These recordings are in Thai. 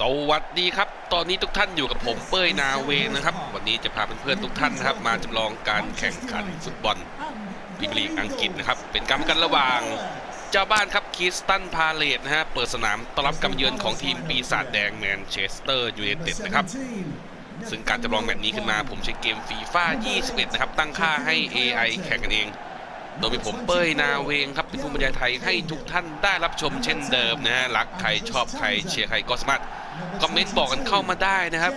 สวัสดีครับ ตอนนี้ทุกท่านอยู่กับผมเป้ยนาเวนะครับ วันนี้จะพาเพื่อนๆทุกท่านนะครับ มาจำลองการแข่งขันฟุตบอลพรีเมียร์ลีกอังกฤษนะครับ เป็นการกันระหว่าง เจ้าบ้านครับคีสตันพาเลตนะฮะเปิดสนามต้อนรับกำเยือนของทีมปีศาจแดงแมนเชสเตอร์ยูไนเต็ดนะครับ ซึ่งการจำลองแบบนี้ขึ้นมาผมใช้เกมฟีฟ่า21 นะครับ ตั้งค่าให้ AI แข่งกันเอง โดยมีผมเป้ยนาเวงครับเป็นผู้บรรยายไทยให้ทุกท่านได้รับชมเช่นเดิมนะฮะรักใครชอบใครเชียร์ใครก็สามารถคอมเมนต์บอกกันเข้ามาได้นะครับ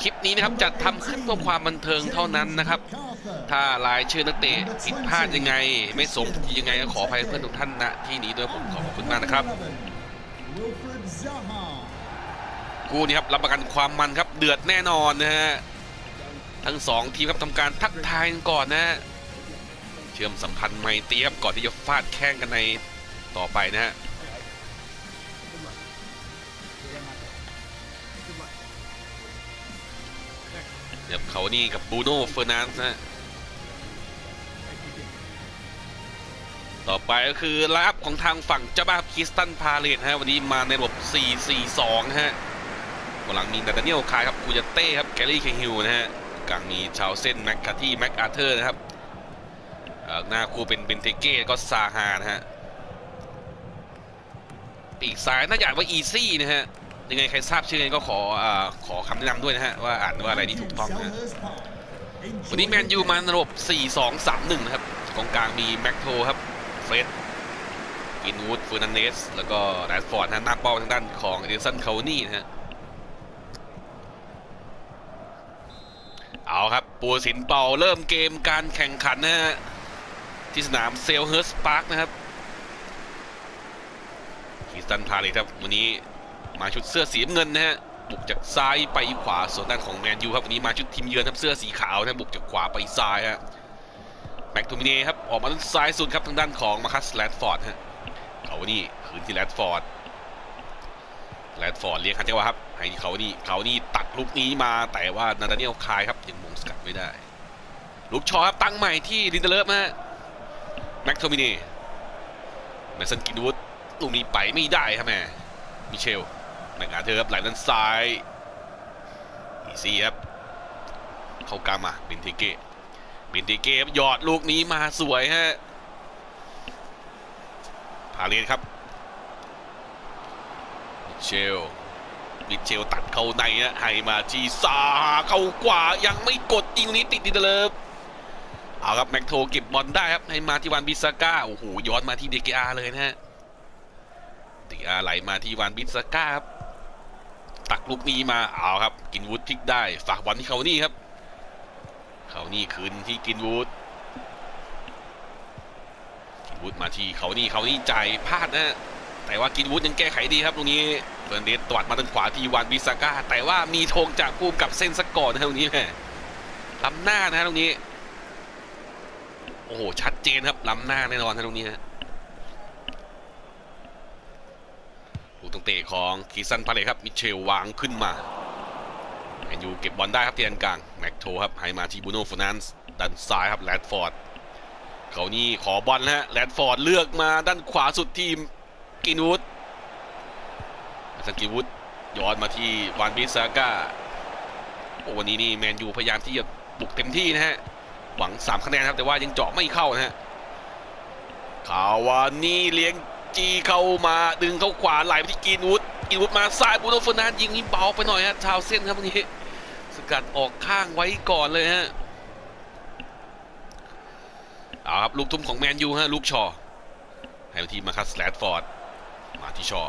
คลิปนี้นะครับจัดทำขึ้นเพื่อความบันเทิงเท่านั้นนะครับ ถ้ารายชื่อนักเตะผิดพลาดยังไง ไม่สมยังไงก็ขออภัยเพื่อนทุกท่านณที่นี้ด้วยผมขอบคุณมากนะครับคู่นี้ครับรับประกันความมันครับเดือดแน่นอนนะฮะทั้งสองทีมครับทำการทักทายกันก่อนนะฮะ เชื่อมสัมพันธ์ไม่เตรีครับก่อนที่จะฟาดแข้งกันในต่อไปนะฮะเดี๋ยวเขานี่กับบูโน่เฟอร์นันด์นะต่อไปก็คือไลฟ์อัพของทางฝั่งเจ้าบ้าคิสตันพาเลตฮะวันนี้มาในระบบ 4-4-2 ฮะกำลังมีนาตาเนียลคายครับกูจะเต้ครับ แกลลี่เคฮิวนะฮะกลางมีชาวเส้นแม็กคาที่แม็กอาเธอร์นะครับ หน้าคู่เป็นเบนเทเก้ก็ซาฮานะฮะปีกซ้ายน่าจะอ่านว่าอีซี่นะฮะยังไงใครทราบชื่อก็ขออขอคำแนะนำด้วยนะฮะว่าอ่านว่าอะไรนี่ถูกต้องนะวันนี้แมนยูมาในระบบ4-2-3-1 นะครับกองกลางมีแม็กโทครับเฟรดกินวูดฟอร์นันเดสแล้วก็แรดฟอร์ดนะหน้าเป้าทางด้านของเอเดสันเคานี่นะฮะเอาครับ ปูสินเป่าเริ่มเกมการแข่งขันนะฮะ ที่สนามเซลเฮิร์สพาร์คนะครับคีสตันพาเลยครับวันนี้มาชุดเสื้อสีเงินนะฮะบุกจากซ้ายไปขวาส่วนด้านของแมนยูครับวันนี้มาชุดทีมเยือนครับเสื้อสีขาวนะบุกจากขวาไปซ้ายฮะแม็กโทมิเน่ครับออกมาด้านซ้ายสุดครับทางด้านของมาคัสแรดฟอร์ดฮะเขานี่คืนที่แรดฟอร์ดแรดฟอร์ดเรียกคันจังหวะครับให้เขานี่เขานี่ตัดลูกนี้มาแต่ว่านาดาเนียลคายครับยังมงสกัดไม่ได้ลูกชอครับตั้งใหม่ที่ลินเดเลฟฮะ แม็กโทมิน่แมสันกินวูดลูกนี้ไปไม่ได้ครับแม่มิเชลแมกอาเธอร์ครับไหลด้านซ้ายอีซี่ครับเข้ากลางมาเบนเทเก้เบนเทเก้หยอดลูกนี้มาสวยฮะพาเลนครับมิเชลมิเชลตัดเข้าในฮะให้มาจีซาเข้ากว่ายังไม่กดยิงนี้ติดดินเลิฟ เอาครับแม็กโทเก็บบอลได้ครับให้มาที่วันบิสก้าโอ้โหย้อนมาที่เดกอาเลยนะฮะเดกอาไหลมาที่วันบิสก้าครับตักลูกนี้มาเอาครับ กินวูดพลิกได้ ฝากบอลที่เขานี่ครับ เขานี่คืนที่กินวูดกินวูดมาที่เขานี่เขานี่จ่ายพลาดนะแต่ว่ากินวูดยังแก้ไขดีครับตรงนี้เฟร์นเดสตวัดมาทางขวาที่วานบิสก้าแต่ว่ามีธงจากผู้กับเส้นสกก่อนนะตรงนี้แม่ล้ำหน้านะตรงนี้ โอ้โห ชัดเจนครับล้ำหน้าแน่นอนนตรงนี้ฮะลูกตรงเตะของคีซันพาเลครับ มิเชลวางขึ้นมาแมนยูเก็บบอลได้ครับเที่ด้านกลาง แม็กโทครับให้มาที่บูโน่ฟอร์นันส์ด้านซ้ายครับแรดฟอร์ดเขานี่ขอบอลฮะแรดฟอร์ดเลือกมาด้านขวาสุดทีมกินวูดสันกินวูดย้อนมาที่วานบิสซาก้าโอ้วันนี้นี่แมนยูพยายามที่จะบุกเต็มที่นะฮะ หวัง 3 คะแนนครับแต่ว่ายังเจาะไม่เข้านะฮะคาวานี่เลี้ยงจีเข้ามาดึงเข้าขวาไหลไปที่กินวุฒกินวุฒมาซ้ายบูโนฟนานยิงนี่เบาไปหน่อยฮะชาวเส้นครับวันนี้สกัดออกข้างไว้ก่อนเลยฮะเอาครับลูกทุ่มของแมนยูฮะลูกชอให้ที่มาคัสแลดฟอร์ดมาที่ชอ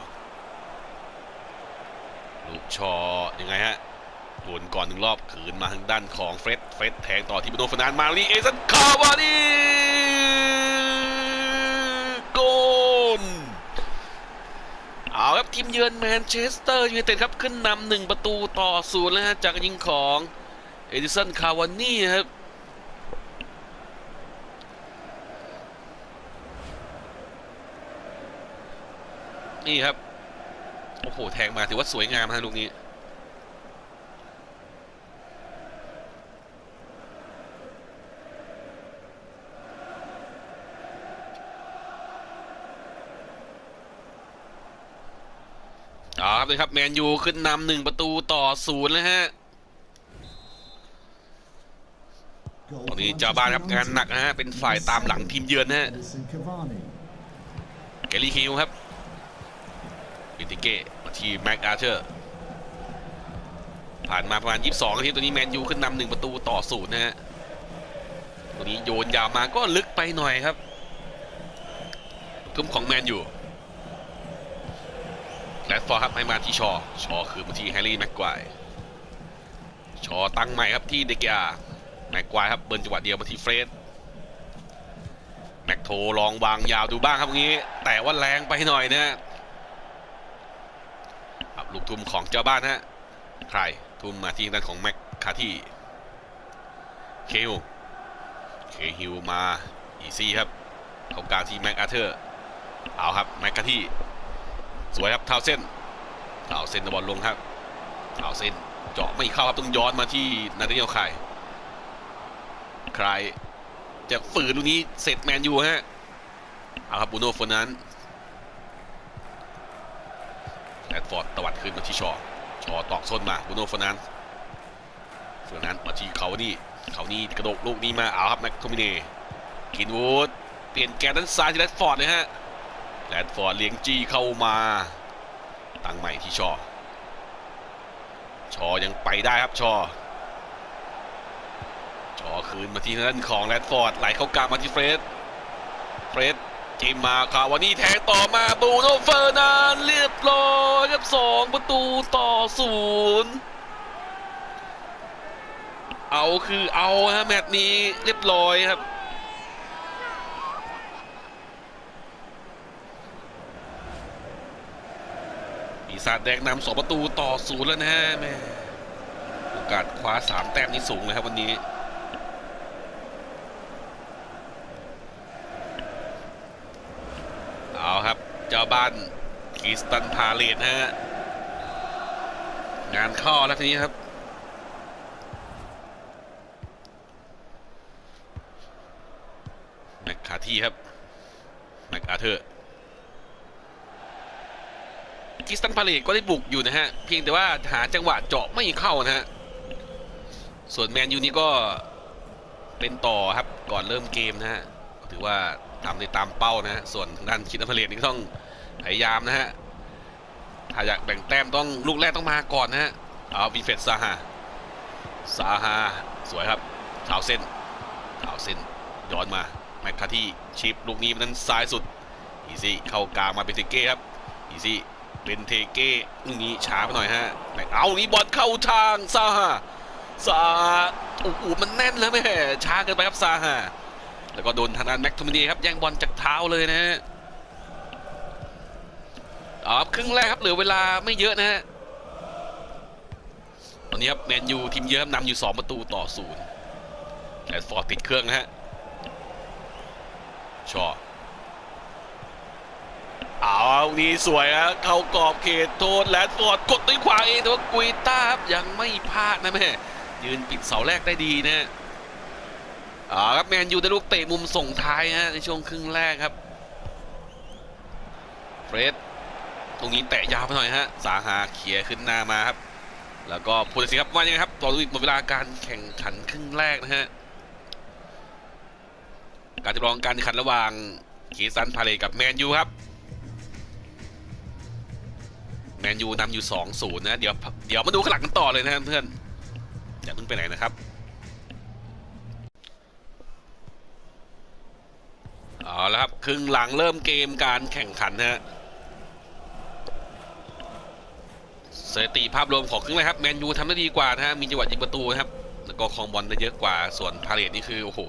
ลูกชอยังไงฮะ วนก่อนหนึ่งรอบคืนมาทางด้านของเฟร็ดเฟร็ดแทงต่อที่บูโนฟอร์นานมาลีเอซันคาวานีโกลเอาครับทีมเยือนแมนเชสเตอร์ยูไนเต็ดครับขึ้นนำหนึ่งประตูต่อศูนย์แล้วฮะจากยิงของเอดิสันคาวานี่ครับนี่ครับโอ้โหแทงมาถือว่าสวยงามฮะลูกนี้ เลยครับแมนยูขึ้นนำหนึ่งประตูต่อศูนย์แล้วฮะตอนนี้เจ้าบ้านครับงานหนักนะฮะเป็นฝ่ายตามหลังทีมเยือนนะฮะเกลลี่คิวครับบิติเก้มาที่แม็กอาเชอร์ผ่านมาประมาณ 22นาทีตัวนี้แมนยูขึ้นนำหนึ่งประตูต่อศูนย์นะฮะตัวนี้โยนยาวมาก็ลึกไปหน่อยครับทุ่มของแมนยู แรดฟอร์ดครับให้มาที่ชอ ชอคือมาที่แฮร์รี่แม็กควายชอตั้งใหม่ครับที่เดกอาแม็กควายครับเบิร์นจังหวะเดียวมาที่เฟรดแม็กโทลองวางยาวดูบ้างครับงนี้ แต่ว่าแรงไปหน่อยนะครับลูกทุ่มของเจ้าบ้านฮะใครทุ่มมาที่ด้านของแม็กคาที่เคฮิลเคฮิลมาอีซี่ครับเขากลางที่แม็กอาเธอร์เอาครับแม็กคาที่ สวยครับเท้าเส้นเท้าเส้นบอลลงครับเท้าเส้นเจาะไม่เข้าครับต้องย้อนมาที่นาเนียลไครใครจะฝืนลูกนี้เสร็จแมนยูฮะเอาครับบูโน่ฟนนั้นแรดฟอร์ดตวัดขึ้นมาที่ชอ ชอตอกส้นมาบูโน่ฟนนั้นฟนนั้นมาที่เขานี่เขานี่กระโดดลูกนี้มาเอาครับแม็กโทมิเน่กินวูดเปลี่ยนแกนด้านซ้ายที่แรดฟอร์ดเลยฮะ แรดฟอร์ดเลี้ยงจี้เข้ามา ตั้งใหม่ที่ชอ ชอยังไปได้ครับชอ ชอคืนมาที่นั่นของแรดฟอร์ดไหลเข้ากลางมาที่เฟรดเฟรดเกมมาคาวานี่แทงต่อมาบูโนเฟอร์นานเรียบร้อยครับสองประตูต่อศูนย์เอาคือเอาฮะแมตช์นี้เรียบร้อยครับ ปีศาจแดงนำสองประตูต่อศูนย์แล้วนะฮะแม่โอกาสคว้าสามแต้มนี่สูงเลยครับวันนี้เอาครับเจ้าบ้านคริสตันพาเลตนะฮะงานข้าแล้วทีนี้ครับแม็กคาที่ครับแม็กอาเธอร์ คิสตันพาเลตก็ได้บุกอยู่นะฮะ เพียงแต่ว่าหาจังหวะเจาะไม่เข้านะฮะ ส่วนแมนยูนี่ก็เป็นต่อครับก่อนเริ่มเกมนะฮะ ถือว่าทำได้ตามเป้านะฮะ ส่วนทางด้านคิดนพเลตนี่ต้องพยายามนะฮะ ถ้าอยากแบ่งแต้มต้องลูกแรกต้องมาก่อนนะฮะ เอาวินเฟตซาฮาซาฮาสวยครับขาวเส้นขาวเส้นย้อนมาแมคคาที่ชิปลูกนี้มันนั้นซ้ายสุดอีซี่เข้ากลางมาเป็นเทเก้ครับอีซี่ เป็นเทเก้นี้ช้าไปหน่อยฮะเอานี้บอลเข้าทางซาฮาซาโอ้โหมันแน่นแล้วแม่ช้าเกินไปครับซาฮาแล้วก็โดนทางด้านแม็กโทมินีครับแย่งบอลจากเท้าเลยนะฮะอ๋อครับครึ่งแรกครับเหลือเวลาไม่เยอะนะฮะตอนนี้ครับแมนยูทีมเยอะครับนำอยู่ 2 ประตูต่อศูนย์แรดฟอร์ดติดเครื่องนะฮะชอ เอาวนี้สวยฮะเข้ากรอบเขตโทษแรดฟอร์ดกดด้วยขวาเองแต่ว่ากุยต้าครับยังไม่พลาดนะแม่ยืนปิดเสาแรกได้ดีนะฮะอ่าครับแมนยูได้ลูกเตะมุมส่งท้ายฮะในช่วงครึ่งแรกครับเฟรดตรงนี้แตะยาวไปหน่อยฮะสาหาเขี่ยขึ้นหน้ามาครับแล้วก็พูดสิครับว่ายังไงครับต่อดูอีกหมดเวลาการแข่งขันครึ่งแรกนะฮะการจำลองการแข่งขันระหว่างคีซันพาเลกับแมนยูครับ แมนยูนำอยู่2-0นย์นะ เดี๋ยวเดี๋ยวมาดูข้างหลังกันต่อเลยนะเพื่อนอย่าเพิ่งไปไหนนะครับเอาละครับครึ่งหลังเริ่มเกมการแข่งขันฮะสถิติภาพรวมของครึ่งแรกครับแมนยูทำได้ดีกว่านะฮะมีจังหวะยิงประตูนะครับแล้วก็ครองบอลได้เยอะกว่าส่วนพาเลตนี่คือโอ้โห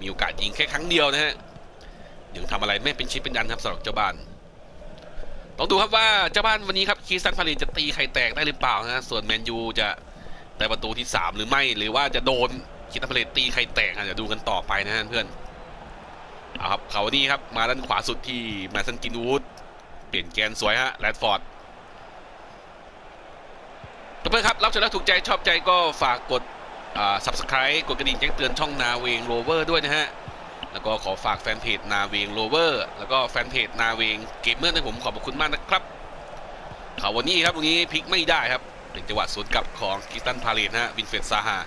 มีโอกาสยิงแค่ครั้งเดียวนะฮะยังทำอะไรไม่เป็นชิ้นเป็นอันครับสำหรับเจ้าบ้าน ต้องดูครับว่าเจ้าบ้านวันนี้ครับคีซันพาเลตจะตีไข่แตกได้หรือเปล่านะฮะส่วนแมนยูจะได้ประตูที่ 3 หรือไม่ หรือว่าจะโดนคีซันพาเลตตีไข่แตกอะเดี๋ยวดูกันต่อไปนะฮะเพื่อนเอาครับเขานี่ครับมาด้านขวาสุดที่แมสันกินวูดเปลี่ยนแกนสวยฮะแรดฟอร์ดเพื่อนครับรับชมแล้วถูกใจชอบใจก็ฝากกดอ่า subscribe กดกระดิ่งแจ้งเตือนช่องนาเวงโรเวอร์ด้วยนะฮะ แล้วก็ขอฝากแฟนเพจนาเวงโรเวอร์แล้วก็แฟนเพจนาเวงเกมเมอร์นะผมขอบคุณมากนะครับเขาวันนี้ครับตรงนี้พลิกไม่ได้ครับเป็นจังหวะสวนกลับของกิสตันพาเลตฮะวินเฟตซาฮา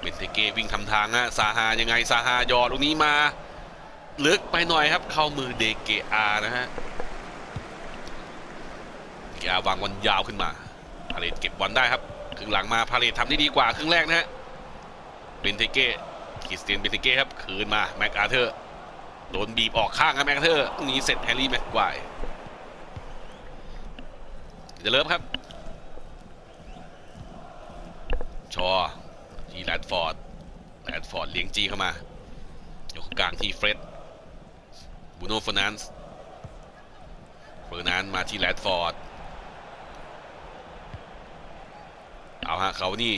เบนเทเกวิ่งทำทางฮะซาฮายังไงซาฮายอตรงนี้มาลึกไปหน่อยครับ เข้ามือเดเกอานะฮะเดเกอาวางบอลยาวขึ้นมาพาเลตเก็บบอลได้ครับครึ่งหลังมาพาเลตทำได้ดีกว่าครึ่งแรกนะฮะเบนเทเก คริสเตียนเบนเทเกครับคืนมาแม็กอาเธอร์โดนบีบออกข้างครับแม็กอาเธอร์ตรงนี้เสร็จแฮร์รี่แม็กควายเดเลิฟครับ ชอที่แรดฟอร์ดแรดฟอร์ดเลี้ยงจีเข้ามายกกลางที่เฟร็ดบูโน่เฟอร์นันส์เฟอร์นันซ์มาที่แรดฟอร์ดเอาฮะเขานี่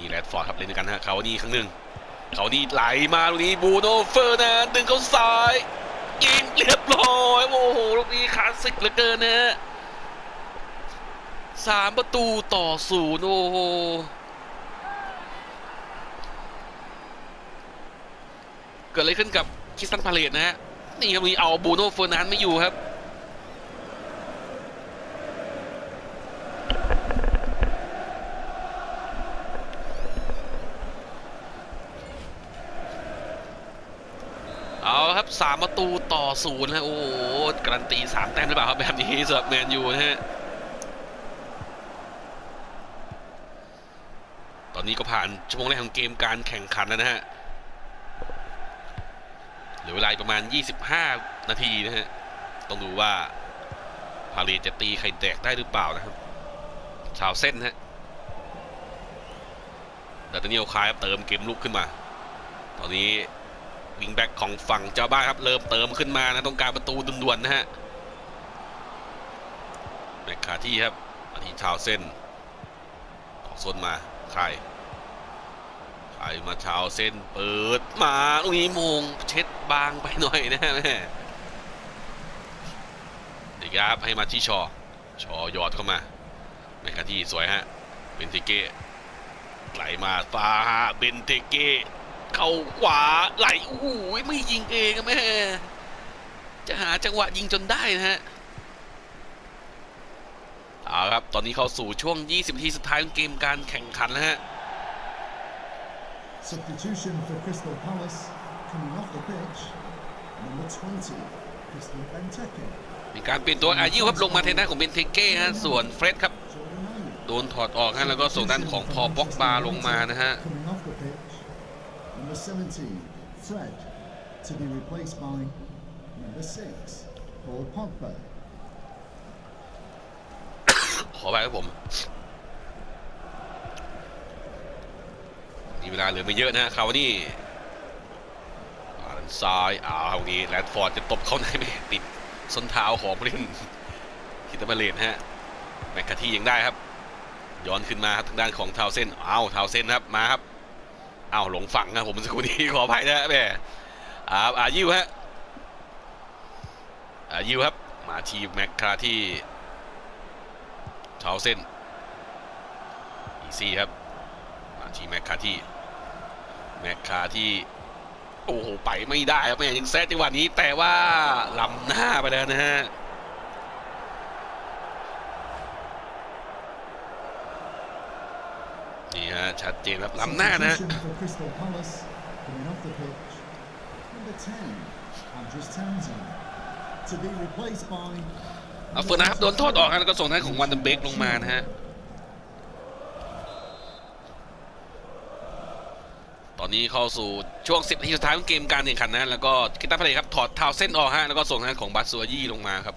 นี่แรดฟอร์ดครับเล่นด้วยกันฮะเขานี่ครั้งหนึ่งเขานี่ไหลมาตรงนี้บูโนเฟอร์นันดึงเข้าซ้ายยิงเรียบร้อยโอ้โหลูกนี้คลาสสิกเหลือเกินนะฮะสามประตูต่อศูนย์โอ้โหเกิดอะไรขึ้นกับคิสตันพาเลตนะฮะนี่ครับมีเอาบูโน่เฟอร์นันไม่อยู่ครับ เอาครับ สามประตูต่อศูนย์ฮะโอ้โหการันตีสามแต้มหรือเปล่าครับแบบนี้สำหรับแมนยูนะฮะตอนนี้ก็ผ่านชั่วโมงแรกของเกมการแข่งขันแล้วนะฮะเหลือเวลาประมาณ 25 นาทีนะฮะต้องดูว่าพาลตจะตีไข่แตกได้หรือเปล่านะครับชาวเส้นฮะดัตเนียลคายเติมเกมลุกขึ้นมา ตอนนี้ วิงแบ็กของฝั่งเจ้าบ้านครับ เริ่มเติมขึ้นมานะต้องการประตูด่วนๆนะฮะแมคคาที่ครับมาที่ชาวเส้นออกโซนมาใครใครมาช้าเส้นเปิดมาตรงนี้มงเช็ดบางไปหน่อยนะฮะแม่ด็กครับให้มาที่ชอชอหยอดเข้ามาแมคคาที่สวยฮะเบนเทเก้ไหลมาฟาฮะเบนเทเก้ เข้าขวาไหลโอ้โหไม่ยิงเองอะแม่จะหาจังหวะยิงจนได้นะฮะเอาครับ ตอนนี้เข้าสู่ช่วง 20นาทีสุดท้ายของเกมการแข่งขันแล้วฮะ Substitution for Crystal Palace coming off the pitch. Number 20, Crystal Benteke. มีการเปลี่ยนตัวอายุครับลงมาแทนหน้านของเบนเทเก้ฮะส่วนเฟร็ดครับ Jordan Ayew. โดนถอดออกฮะแล้วก็ส่งด้านของพอบ็อกบาลงมานะฮะ Coming off the pitch. Number 17, Fred. To be replaced by number 6, Paul Pogba. ขอไปครับผม มีเวลาเหลือไม่เยอะนะคราวนี้ด้านซ้ายอ้าวคราวนี้แรดฟอร์ดจะตบเข้าในไม่ติดส้นเท้าของผู้เล่นคิตามาเลนฮะ แมคคาที่ยังได้ครับ ย้อนขึ้นมาครับทางด้านของเทาเส้นอ้าวเทาเส้นครับ มาครับ อ้าวหลงฝั่งครับผมสกครู่นี้ขออภัยนะแม่อ่าอายิวฮะอายิวครับ มาทีแมคคาที่เท้าเส้นอีซี่ครับ มาทีแมคคาที่แมคคาที่โอ้โหไปไม่ได้ครับแม่ยังแซดจังหวะนี้แต่ว่าลำหน้าไปแล้วนะฮะ นี่ฮะ ชัดเจนครับลำหน้านะฮะ Substitution for Crystal Palace coming off the pitch. Number 10, Andres Townsend. To be replaced by เอาเฟอร์นะครับโดนโทษออกนะแล้วก็ส่งทางของวันเดนเบกลงมานะฮะตอนนี้เข้าสู่ช่วง 10นาทีสุดท้ายของเกมการแข่งขันนะแล้วก็กิตตาร์เพลย์ครับถอดเท้าเส้นออกฮะแล้วก็ส่งทางของบัตซัวยี่ลงมาครับ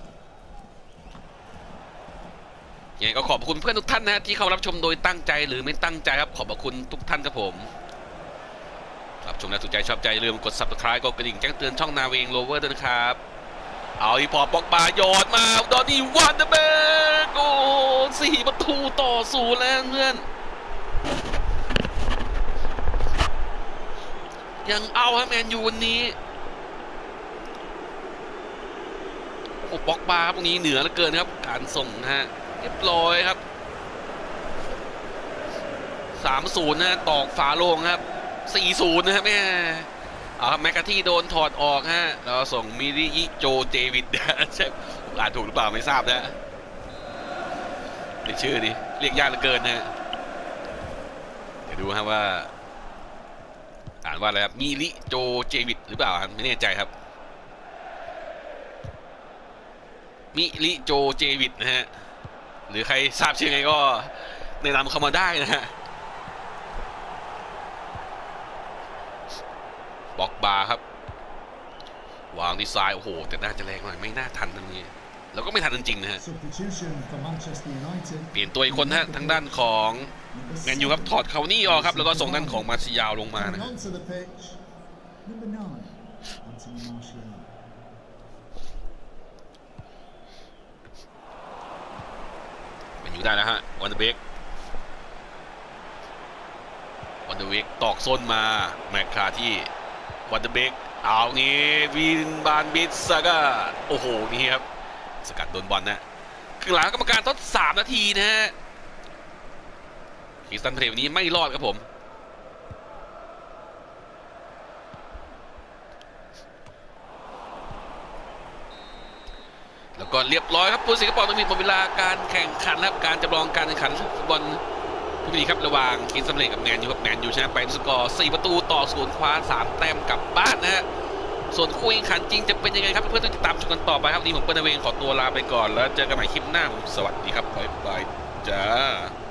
ยังไงก็ขอบคุณเพื่อนทุกท่านนะที่เข้ารับชมโดยตั้งใจหรือไม่ตั้งใจครับ ขอบคุณทุกท่านครับผมรับชมแล้วถูกใจชอบใจลืมกด subscribe กดกระดิ่งแจ้งเตือนช่องนาเวงโลเวอร์ด้วยนะครับ เอาอีพอปอกบาโยนมาดอนนี่วันเดเบกโอ้สี่ประตูต่อศูนย์แล้วเพื่อน ยังเอาฮะแมนยูวันนี้โอ้ปอกบาครับตรงนี้เหนือเหลือเกินครับ การส่งนะฮะ เรียบร้อยครับสามศูนย์นะตอกฝาโลงครับสี่ศูนย์นะฮะแม่เอาครับแมกกาที่โดนถอดออกฮะแล้วส่งมิริยิโจเจวิดใช่อ่านถูกหรือเปล่าไม่ทราบนะเรียกชื่อดิเรียกยากเหลือเกินนะฮะเดี๋ยวดูฮะว่า อ่านว่าอะไรครับมิริโจเจวิตหรือเปล่าไม่แน่ใจครับมิริโจเจวิตนะฮะ หรือใครทราบชื่อไงก็แนะนำเข้ามาได้นะฮะบอกบาร์ครับ วางดีไซน์โอ้โห แต่น่าจะแรงหน่อยไม่น่าทันตรงนี้แล้วก็ไม่ทันจริงๆนะฮะ Substitution for Manchester United. เปลี่ยนตัวอีกคนนะฮะทางด้านของแมนยูครับถอดเขานี่ออกครับ แล้วก็ส่งด้านของมาร์ซิยาวลงมานะ Coming ฮะ onto the pitch, number nine, Anthony Martial. แม อยูได้แล้วฮะวันเดอร์เบกวันเดอร์เบกตอกส้นมาแมคคาที่วันเดอร์เบกเอางี้วินบานบิสซาก้าโอ้โหนี่ครับสกัดโดนบอลนะคือหลังกรรมการทดสามนาทีนะฮะคิสตันเพลย์วันนี้ไม่รอดครับผม แล้วก็ เรียบร้อยครับผู้สิงคโปร์ต้องมีหมดเวลาการแข่งขันนะครับการจำลองการแข่งขันฟุตบอลพรีเมีครับระหว่างคิงส์ซัมเลกับแมนยูครับแมนยูชนะไปสกอร์4ประตูต่อศูนย์คว้า3แต้มกลับบ้านนะฮะส่วนคู่แข่งขันจริงจะเป็นยังไงครับ เพื่อนๆต้องติดตามชมกันต่อไปครับวันนี้ผมเปิ้ลนเวงขอตัวลาไปก่อนแล้วเจอกันใหม่คลิปหน้าผมสวัสดีครับบ๊ายบายจ้า